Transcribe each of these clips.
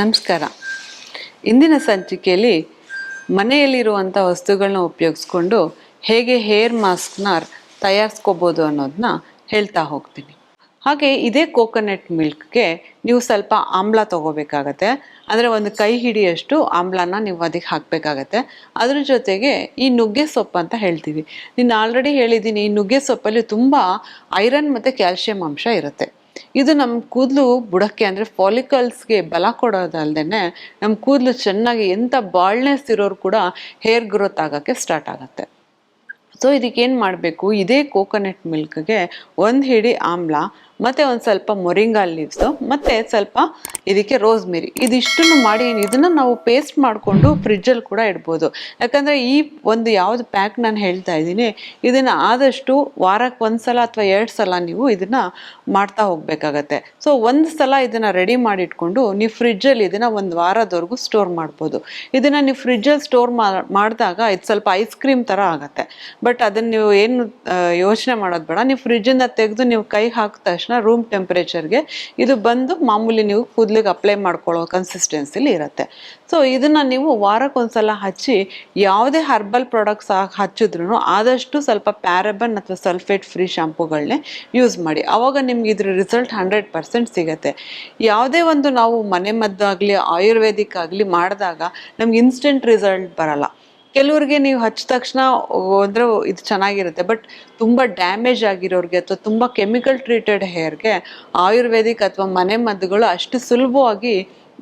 ನಮಸ್ಕಾರ. ಇಂದಿನ ಸಂಚಿಕೆಯಲ್ಲಿ ಮನೆಯಲ್ಲಿರುವಂಥ ವಸ್ತುಗಳನ್ನ ಉಪಯೋಗಿಸ್ಕೊಂಡು ಹೇಗೆ ಹೇರ್ ಮಾಸ್ಕ್ನ ತಯಾರಿಸ್ಕೋಬೋದು ಅನ್ನೋದನ್ನ ಹೇಳ್ತಾ ಹೋಗ್ತೀನಿ. ಹಾಗೆ ಇದೇ ಕೋಕೋನಟ್ ಮಿಲ್ಕ್ಗೆ ನೀವು ಸ್ವಲ್ಪ ಆಮ್ಲ ತಗೋಬೇಕಾಗತ್ತೆ. ಅಂದರೆ ಒಂದು ಕೈ ಹಿಡಿಯಷ್ಟು ಆಮ್ಲನ ನೀವು ಅದಕ್ಕೆ ಹಾಕಬೇಕಾಗತ್ತೆ. ಅದ್ರ ಜೊತೆಗೆ ಈ ನುಗ್ಗೆ ಸೊಪ್ಪು ಅಂತ ಹೇಳ್ತೀವಿ. ನೀನು ಆಲ್ರೆಡಿ ಹೇಳಿದ್ದೀನಿ, ಈ ನುಗ್ಗೆ ಸೊಪ್ಪಲ್ಲಿ ತುಂಬ ಐರನ್ ಮತ್ತು ಕ್ಯಾಲ್ಶಿಯಂ ಅಂಶ ಇರುತ್ತೆ. ಇದು ನಮ್ಮ ಕೂದಲು ಬುಡಕ್ಕೆ ಅಂದರೆ ಫಾಲಿಕಲ್ಸ್ಗೆ ಬಲ ಕೊಡೋದಲ್ದೇ ನಮ್ಮ ಕೂದಲು ಚೆನ್ನಾಗಿ ಎಂಥ ಬಾಳ್ನೆಸ್ ಇರೋರು ಕೂಡ ಹೇರ್ ಗ್ರೋತ್ ಆಗೋಕ್ಕೆ ಸ್ಟಾರ್ಟ್ ಆಗುತ್ತೆ. ಸೊ ಇದಕ್ಕೇನು ಮಾಡಬೇಕು? ಇದೇ ಕೋಕೋನಟ್ ಮಿಲ್ಕ್ಗೆ ಒಂದು ಹಿಡಿ ಆಮ್ಲ ಮತ್ತು ಒಂದು ಸ್ವಲ್ಪ ಮೊರಿಂಗಾ ಲೀವ್ಸು ಮತ್ತು ಸ್ವಲ್ಪ ಇದಕ್ಕೆ ರೋಸ್ ರೋಸ್ಮೆರಿ ಇದಿಷ್ಟನ್ನು ಮಾಡಿ ಇದನ್ನು ನಾವು ಪೇಸ್ಟ್ ಮಾಡಿಕೊಂಡು ಫ್ರಿಜ್ಜಲ್ಲಿ ಕೂಡ ಇಡ್ಬೋದು. ಯಾಕಂದರೆ ಈ ಒಂದು ಯಾವುದು ಪ್ಯಾಕ್ ನಾನು ಹೇಳ್ತಾ ಇದ್ದೀನಿ, ಇದನ್ನು ಆದಷ್ಟು ವಾರಕ್ಕೆ ಒಂದು ಸಲ ಅಥವಾ ಎರಡು ಸಲ ನೀವು ಇದನ್ನು ಮಾಡ್ತಾ ಹೋಗಬೇಕಾಗತ್ತೆ. ಸೊ ಒಂದು ಸಲ ಇದನ್ನು ರೆಡಿ ಮಾಡಿಟ್ಕೊಂಡು ನೀವು ಫ್ರಿಜ್ಜಲ್ಲಿ ಇದನ್ನು ಒಂದು ವಾರದವರೆಗೂ ಸ್ಟೋರ್ ಮಾಡ್ಬೋದು. ಇದನ್ನು ನೀವು ಫ್ರಿಜ್ಜಲ್ಲಿ ಸ್ಟೋರ್ ಮಾಡಿದಾಗ ಇದು ಸ್ವಲ್ಪ ಐಸ್ ಕ್ರೀಮ್ ಥರ ಆಗುತ್ತೆ. ಬಟ್ ಅದನ್ನು ನೀವು ಏನು ಯೋಚನೆ ಮಾಡೋದು ಬೇಡ. ನೀವು ಫ್ರಿಜ್ಜಿಂದ ತೆಗೆದು ನೀವು ಕೈ ಹಾಕಿದ ತಕ್ಷಣ ರೂಮ್ ಟೆಂಪ್ರೇಚರ್ಗೆ ಇದು ಬಂದು ಮಾಮೂಲಿ ನೀವು ಕೂದಲಿಗೆ ಅಪ್ಲೈ ಮಾಡ್ಕೊಳ್ಳೋ ಕನ್ಸಿಸ್ಟೆನ್ಸಿಲಿ ಇರುತ್ತೆ. ಸೊ ಇದನ್ನು ನೀವು ವಾರಕ್ಕೊಂದ್ಸಲ ಹಚ್ಚಿ ಯಾವುದೇ ಹರ್ಬಲ್ ಪ್ರಾಡಕ್ಟ್ಸ್ ಹಚ್ಚಿದ್ರು ಆದಷ್ಟು ಸ್ವಲ್ಪ ಪ್ಯಾರಬನ್ ಅಥವಾ ಸಲ್ಫೇಟ್ ಫ್ರೀ ಶಾಂಪೂಗಳನ್ನೇ ಯೂಸ್ ಮಾಡಿ. ಆವಾಗ ನಿಮ್ಗೆ ಇದ್ರ ರಿಸಲ್ಟ್ ಹಂಡ್ರೆಡ್ ಪರ್ಸೆಂಟ್ ಸಿಗುತ್ತೆ. ಯಾವುದೇ ಒಂದು ನಾವು ಮನೆ ಮದ್ದಾಗಲಿ ಆಯುರ್ವೇದಿಕ್ ಆಗಲಿ ಮಾಡಿದಾಗ ನಮ್ಗೆ ಇನ್ಸ್ಟೆಂಟ್ ರಿಸಲ್ಟ್ ಬರಲ್ಲ. ಕೆಲವ್ರಿಗೆ ನೀವು ಹಚ್ಚಿದ ತಕ್ಷಣ ಅಂದರೆ ಇದು ಚೆನ್ನಾಗಿರುತ್ತೆ. ಬಟ್ ತುಂಬ ಡ್ಯಾಮೇಜ್ ಆಗಿರೋರಿಗೆ ಅಥವಾ ತುಂಬ ಕೆಮಿಕಲ್ ಟ್ರೀಟೆಡ್ ಹೇರ್ಗೆ ಆಯುರ್ವೇದಿಕ್ ಅಥವಾ ಮನೆ ಮದ್ದುಗಳು ಅಷ್ಟು ಸುಲಭವಾಗಿ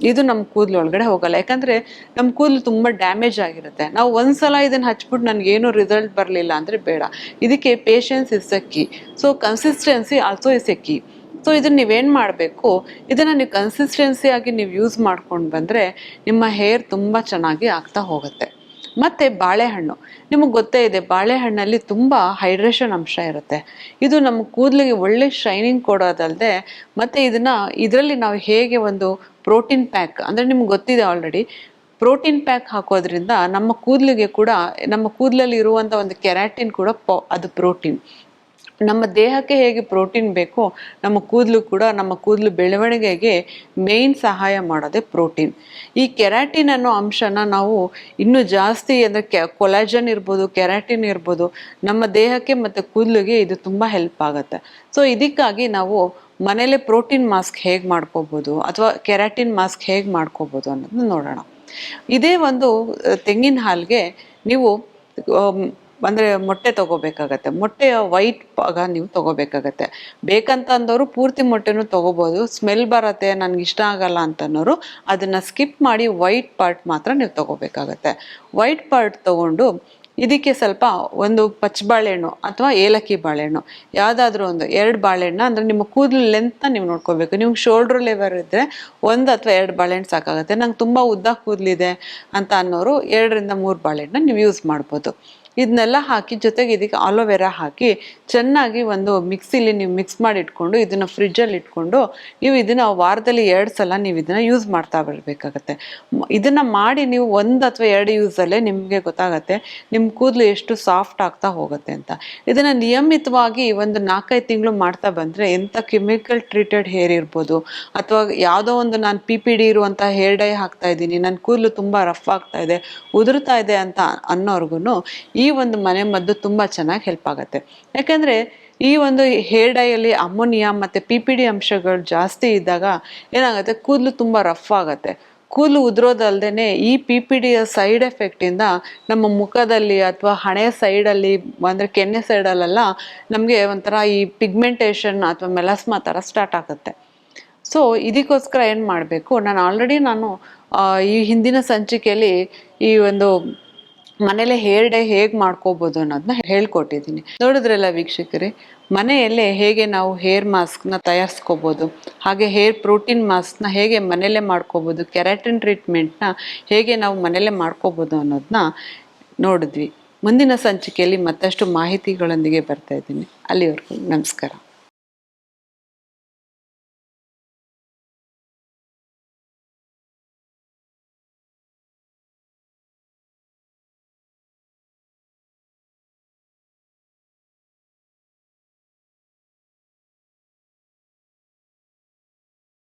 ಇದು ನಮ್ಮ ಕೂದಲು ಒಳಗಡೆ ಹೋಗಲ್ಲ. ಯಾಕಂದರೆ ನಮ್ಮ ಕೂದಲು ತುಂಬ ಡ್ಯಾಮೇಜ್ ಆಗಿರುತ್ತೆ. ನಾವು ಒಂದ್ಸಲ ಇದನ್ನು ಹಚ್ಬಿಟ್ಟು ನನಗೇನು ರಿಸಲ್ಟ್ ಬರಲಿಲ್ಲ ಅಂದರೆ ಬೇಡ. ಇದಕ್ಕೆ ಪೇಷನ್ಸ್ ಇಸ್ ಅಕ್ಕಿ so consistency also is a key so ಇದನ್ನ ನೀವೇನು ಮಾಡಬೇಕು? ಇದನ್ನು ನೀವು ಕನ್ಸಿಸ್ಟೆನ್ಸಿಯಾಗಿ ನೀವು ಯೂಸ್ ಮಾಡ್ಕೊಂಡು ಬಂದರೆ ನಿಮ್ಮ ಹೇರ್ ತುಂಬ ಚೆನ್ನಾಗಿ ಆಗ್ತಾ ಹೋಗುತ್ತೆ. ಮತ್ತು ಬಾಳೆಹಣ್ಣು. ನಿಮಗೆ ಗೊತ್ತೇ ಇದೆ, ಬಾಳೆಹಣ್ಣಲ್ಲಿ ತುಂಬ ಹೈಡ್ರೇಷನ್ ಅಂಶ ಇರುತ್ತೆ. ಇದು ನಮ್ಮ ಕೂದಲಿಗೆ ಒಳ್ಳೆ ಶೈನಿಂಗ್ ಕೊಡೋದಲ್ಲದೆ ಮತ್ತು ಇದನ್ನು ಇದರಲ್ಲಿ ನಾವು ಹೇಗೆ ಒಂದು ಪ್ರೋಟೀನ್ ಪ್ಯಾಕ್ ಅಂದರೆ ನಿಮ್ಗೆ ಗೊತ್ತಿದೆ ಆಲ್ರೆಡಿ ಪ್ರೋಟೀನ್ ಪ್ಯಾಕ್ ಹಾಕೋದ್ರಿಂದ ನಮ್ಮ ಕೂದಲಿಗೆ ಕೂಡ, ನಮ್ಮ ಕೂದಲಲ್ಲಿ ಇರುವಂಥ ಒಂದು ಕೆರಾಟಿನ್ ಕೂಡ ಪೊ, ಅದು ಪ್ರೋಟೀನ್ ನಮ್ಮ ದೇಹಕ್ಕೆ ಹೇಗೆ ಪ್ರೋಟೀನ್ ಬೇಕೋ, ನಮ್ಮ ಕೂದಲು ಕೂಡ ನಮ್ಮ ಕೂದಲು ಬೆಳವಣಿಗೆಗೆ ಮೇನ್ ಸಹಾಯ ಮಾಡೋದೇ ಪ್ರೋಟೀನ್. ಈ ಕೆರಾಟಿನ್ ಅನ್ನೋ ಅಂಶನ ನಾವು ಇನ್ನೂ ಜಾಸ್ತಿ ಅಂದರೆ ಕೆ, ಕೊಲಾಜನ್ ಇರ್ಬೋದು, ಕೆರಾಟಿನ್ ಇರ್ಬೋದು, ನಮ್ಮ ದೇಹಕ್ಕೆ ಮತ್ತು ಕೂದಲಿಗೆ ಇದು ತುಂಬ ಹೆಲ್ಪ್ ಆಗುತ್ತೆ. ಸೊ ಇದಕ್ಕಾಗಿ ನಾವು ಮನೇಲೆ ಪ್ರೋಟೀನ್ ಮಾಸ್ಕ್ ಹೇಗೆ ಮಾಡ್ಕೋಬೋದು ಅಥವಾ ಕೆರಾಟಿನ್ ಮಾಸ್ಕ್ ಹೇಗೆ ಮಾಡ್ಕೋಬೋದು ಅನ್ನೋದನ್ನ ನೋಡೋಣ. ಇದೇ ಒಂದು ತೆಂಗಿನ ಹಾಲಿಗೆ ನೀವು ಅಂದರೆ ಮೊಟ್ಟೆ ತೊಗೋಬೇಕಾಗತ್ತೆ. ಮೊಟ್ಟೆಯ ವೈಟ್ ಭಾಗ ನೀವು ತೊಗೋಬೇಕಾಗತ್ತೆ. ಬೇಕಂತ ಅಂದವರು ಪೂರ್ತಿ ಮೊಟ್ಟೆನೂ ತೊಗೋಬೋದು. ಸ್ಮೆಲ್ ಬರತ್ತೆ, ನನಗೆ ಇಷ್ಟ ಆಗಲ್ಲ ಅಂತನೋರು ಅದನ್ನು ಸ್ಕಿಪ್ ಮಾಡಿ ವೈಟ್ ಪಾರ್ಟ್ ಮಾತ್ರ ನೀವು ತೊಗೋಬೇಕಾಗತ್ತೆ. ವೈಟ್ ಪಾರ್ಟ್ ತೊಗೊಂಡು ಇದಕ್ಕೆ ಸ್ವಲ್ಪ ಒಂದು ಪಚ್ಚ ಬಾಳೆಹಣ್ಣು ಅಥವಾ ಏಲಕ್ಕಿ ಬಾಳೆಹಣ್ಣು. ಯಾವುದಾದ್ರೂ ಒಂದು ಎರಡು ಬಾಳೆಹಣ್ಣು ಅಂದರೆ ನಿಮ್ಮ ಕೂದಲು ಲೆಂತ್ನ ನೀವು ನೋಡ್ಕೋಬೇಕು. ನೀವು ಶೋಲ್ಡ್ರ್ ಲೆವರ್ ಇದ್ದರೆ ಒಂದು ಅಥವಾ ಎರಡು ಬಾಳೆಹಣ್ಣು ಸಾಕಾಗುತ್ತೆ. ನಂಗೆ ತುಂಬ ಉದ್ದ ಕೂದಲಿದೆ ಅಂತ ಅನ್ನೋರು ಎರಡರಿಂದ ಮೂರು ಬಾಳೆಹಣ್ಣು ನೀವು ಯೂಸ್ ಮಾಡ್ಬೋದು. ಇದನ್ನೆಲ್ಲ ಹಾಕಿ ಜೊತೆಗೆ ಇದಕ್ಕೆ ಆಲೋವೆರಾ ಹಾಕಿ ಚೆನ್ನಾಗಿ ಒಂದು ಮಿಕ್ಸಿಲಿ ನೀವು ಮಿಕ್ಸ್ ಮಾಡಿ ಇಟ್ಕೊಂಡು ಇದನ್ನು ಫ್ರಿಜ್ಜಲ್ಲಿ ಇಟ್ಕೊಂಡು ನೀವು ಇದನ್ನು ವಾರದಲ್ಲಿ ಎರಡು ಸಲ ನೀವು ಇದನ್ನು ಯೂಸ್ ಮಾಡ್ತಾ ಬರಬೇಕಾಗತ್ತೆ ಇದನ್ನು ಮಾಡಿ ನೀವು ಒಂದು ಅಥವಾ ಎರಡು ಯೂಸಲ್ಲೇ ನಿಮಗೆ ಗೊತ್ತಾಗತ್ತೆ ನಿಮ್ಮ ಕೂದಲು ಎಷ್ಟು ಸಾಫ್ಟ್ ಆಗ್ತಾ ಹೋಗುತ್ತೆ ಅಂತ. ಇದನ್ನು ನಿಯಮಿತವಾಗಿ ಒಂದು ನಾಲ್ಕೈದು ತಿಂಗಳು ಮಾಡ್ತಾ ಬಂದರೆ ಎಂಥ ಕೆಮಿಕಲ್ ಟ್ರೀಟೆಡ್ ಹೇರ್ ಇರ್ಬೋದು ಅಥವಾ ಯಾವುದೋ ಒಂದು ನಾನು ಪಿ ಪಿ ಡಿ ಇರುವಂಥ ಹೇರ್ ಡೈ ಹಾಕ್ತಾ ಇದ್ದೀನಿ ನನ್ನ ಕೂದಲು ತುಂಬ ರಫ್ ಆಗ್ತಾ ಇದೆ, ಉದುರ್ತಾ ಇದೆ ಅಂತ ಅನ್ನೋರ್ಗು ಈ ಒಂದು ಮನೆ ಮದ್ದು ತುಂಬ ಚೆನ್ನಾಗಿ ಹೆಲ್ಪ್ ಆಗುತ್ತೆ. ಯಾಕಂದರೆ ಈ ಒಂದು ಹೇರ್ ಡೈಯಲ್ಲಿ ಅಮೋನಿಯಾ ಮತ್ತು ಪಿ ಪಿ ಡಿ ಅಂಶಗಳು ಜಾಸ್ತಿ ಇದ್ದಾಗ ಏನಾಗುತ್ತೆ? ಕೂದಲು ತುಂಬ ರಫ್ ಆಗುತ್ತೆ. ಕೂದಲು ಉದುರೋದಲ್ದೇ ಈ ಪಿ ಪಿ ಡಿಯ ಸೈಡ್ ಎಫೆಕ್ಟಿಂದ ನಮ್ಮ ಮುಖದಲ್ಲಿ ಅಥವಾ ಹಣೆ ಸೈಡಲ್ಲಿ ಅಂದರೆ ಕೆನ್ನೆ ಸೈಡಲ್ಲೆಲ್ಲ ನಮಗೆ ಒಂಥರ ಈ ಪಿಗ್ಮೆಂಟೇಷನ್ ಅಥವಾ ಮೆಲಸ್ಮಾ ಥರ ಸ್ಟಾರ್ಟ್ ಆಗುತ್ತೆ. ಸೊ ಇದಕ್ಕೋಸ್ಕರ ಏನು ಮಾಡಬೇಕು? ನಾನು ಆಲ್ರೆಡಿ ನಾನು ಈ ಹಿಂದಿನ ಸಂಚಿಕೆಯಲ್ಲಿ ಈ ಒಂದು ಮನೇಲೆ ಹೇರ್ ಡೇ ಹೇಗೆ ಮಾಡ್ಕೋಬೋದು ಅನ್ನೋದನ್ನ ಹೇಳ್ಕೊಟ್ಟಿದ್ದೀನಿ. ನೋಡಿದ್ರಲ್ಲ ವೀಕ್ಷಕರೇ, ಮನೆಯಲ್ಲೇ ಹೇಗೆ ನಾವು ಹೇರ್ ಮಾಸ್ಕ್ನ ತಯಾರಿಸ್ಕೋಬೋದು, ಹಾಗೆ ಹೇರ್ ಪ್ರೋಟೀನ್ ಮಾಸ್ಕ್ನ ಹೇಗೆ ಮನೆಯಲ್ಲೇ ಮಾಡ್ಕೋಬೋದು ಕೆರಾಟಿನ್ ಟ್ರೀಟ್ಮೆಂಟ್ನ ಹೇಗೆ ನಾವು ಮನೆಯಲ್ಲೇ ಮಾಡ್ಕೋಬೋದು ಅನ್ನೋದನ್ನ ನೋಡಿದ್ವಿ. ಮುಂದಿನ ಸಂಚಿಕೆಯಲ್ಲಿ ಮತ್ತಷ್ಟು ಮಾಹಿತಿಗಳೊಂದಿಗೆ ಬರ್ತಾ ಇದ್ದೀನಿ. ಅಲ್ಲಿವರೆಗೂ ನಮಸ್ಕಾರ.